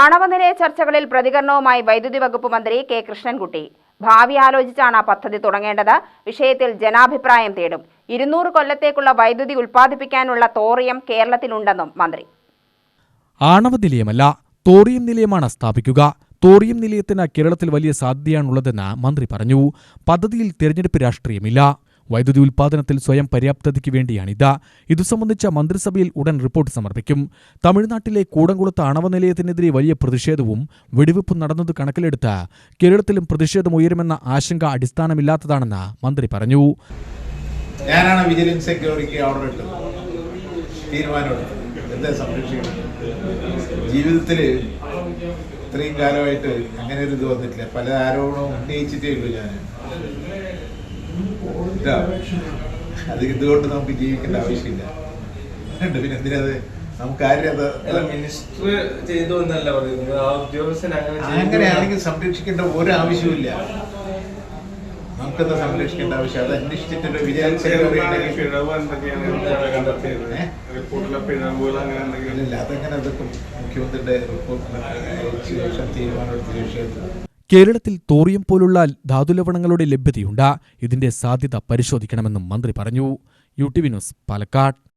ആണവനിലയ ചർച്ചകളിൽ പ്രതികരണവുമായി വൈദ്യുതി വകുപ്പ് മന്ത്രി കെ കൃഷ്ണൻകുട്ടി. ഭാവി ആലോചിച്ചാണ് പദ്ധതി തുടങ്ങേണ്ടത്. വിഷയത്തിൽ ജനാഭിപ്രായം തേടും. ഇരുന്നൂറ് കൊല്ലത്തേക്കുള്ള വൈദ്യുതി ഉൽപ്പാദിപ്പിക്കാനുള്ള തോറിയം കേരളത്തിലുണ്ടെന്നും മന്ത്രി. ആണവ നിലയമല്ല തോറിയം നിലയമാണ് സ്ഥാപിക്കുക. തോറിയം നിലയത്തിന് കേരളത്തിൽ വലിയ സാധ്യതയാണുള്ളതെന്ന് മന്ത്രി പറഞ്ഞു. പദ്ധതിയിൽ തിരഞ്ഞെടുപ്പ് രാഷ്ട്രീയമില്ല. വൈദ്യുതി ഉൽപ്പാദനത്തിൽ സ്വയം പര്യാപ്തതയ്ക്ക് വേണ്ടിയാണിത് ഇതു സംബന്ധിച്ച മന്ത്രിസഭയിൽ ഉടൻ റിപ്പോർട്ട് സമർപ്പിക്കും. തമിഴ്നാട്ടിലെ കൂടംകുളത്ത് ആണവ നിലയത്തിനെതിരെ വലിയ പ്രതിഷേധവും വെടിവെപ്പും നടന്നത് കണക്കിലെടുത്ത് കേരളത്തിലും പ്രതിഷേധം ഉയരുമെന്ന ആശങ്ക അടിസ്ഥാനമില്ലാത്തതാണെന്ന് മന്ത്രി പറഞ്ഞു. ഞാനാണ് വിജിലൻസ് സെക്യൂരിറ്റിക്ക് ഓർഡർ സംരക്ഷിക്കണം? ജീവിതത്തിൽ ഇത്രയും കാലമായിട്ട് അങ്ങനെ ഒരു ഇത് വന്നിട്ടില്ല. പല ആരോപണവും ഉന്നയിച്ചിട്ടേ ഉള്ളൂ ഞാൻ അത് ഇതുകൊണ്ട് നമുക്ക് ജീവിക്കേണ്ട ആവശ്യമില്ല. പിന്നെ എന്തിനത് നമുക്ക് ആരും അത് അല്ല മിനിസ്റ്റർ ചെയ്തു എന്നല്ല പറയുന്നത്. ആ ഉദ്യോഗസ്ഥൻ അങ്ങനെ ചെയ്തു അങ്ങനെയാണെങ്കിൽ സംരക്ഷിക്കേണ്ട ഒരു ആവശ്യമില്ല നമുക്കെന്താ സംരക്ഷിക്കേണ്ട ആവശ്യം? അത് അന്വേഷിച്ചിട്ട് വിചാരിച്ചില്ല അതെങ്ങനെ അതൊക്കെ മുഖ്യമന്ത്രിയുടെ റിപ്പോർട്ട് തീരുമാനമെടുത്ത ശേഷം കേരളത്തിൽ തോറിയം പോലുള്ള ധാതുലവണങ്ങളുടെ ലഭ്യതയുണ്ട്. ഇതിന്റെ സാധ്യത പരിശോധിക്കണമെന്നും മന്ത്രി പറഞ്ഞു. U T V news Palakkad.